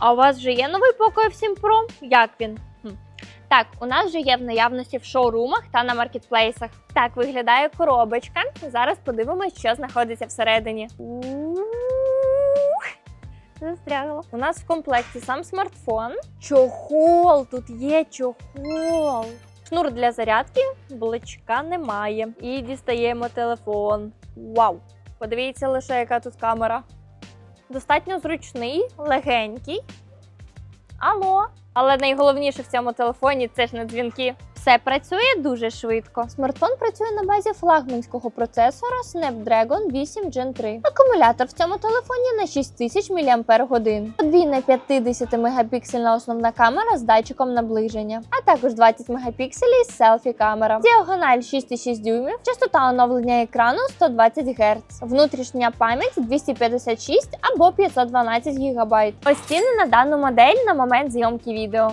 А у вас вже є новий Poco F7 Pro? Як він? Хм. Так, у нас вже є в наявності в шоурумах та на маркетплейсах. Так виглядає коробочка. Зараз подивимось, що знаходиться всередині. Ух, Застрягло. У нас в комплекті сам смартфон. Чохол! Тут є чохол. Шнур для зарядки, блочка немає. І дістаємо телефон. Вау! Подивіться лише, яка тут камера. Достатньо зручний, легенький. Алло. Але найголовніше в цьому телефоні це ж не дзвінки. Все працює дуже швидко. Смартфон працює на базі флагманського процесора Snapdragon 8 Gen 3. Акумулятор в цьому телефоні на 6000 мАч. Подвійна 50 мегапіксельна основна камера з датчиком наближення, а також 20 мегапікселів селфі камера. Діагональ 6,6 дюймів, частота оновлення екрану 120 Гц, внутрішня пам'ять 256 або 512 ГБ. Ось ціни на дану модель на момент зйомки відео.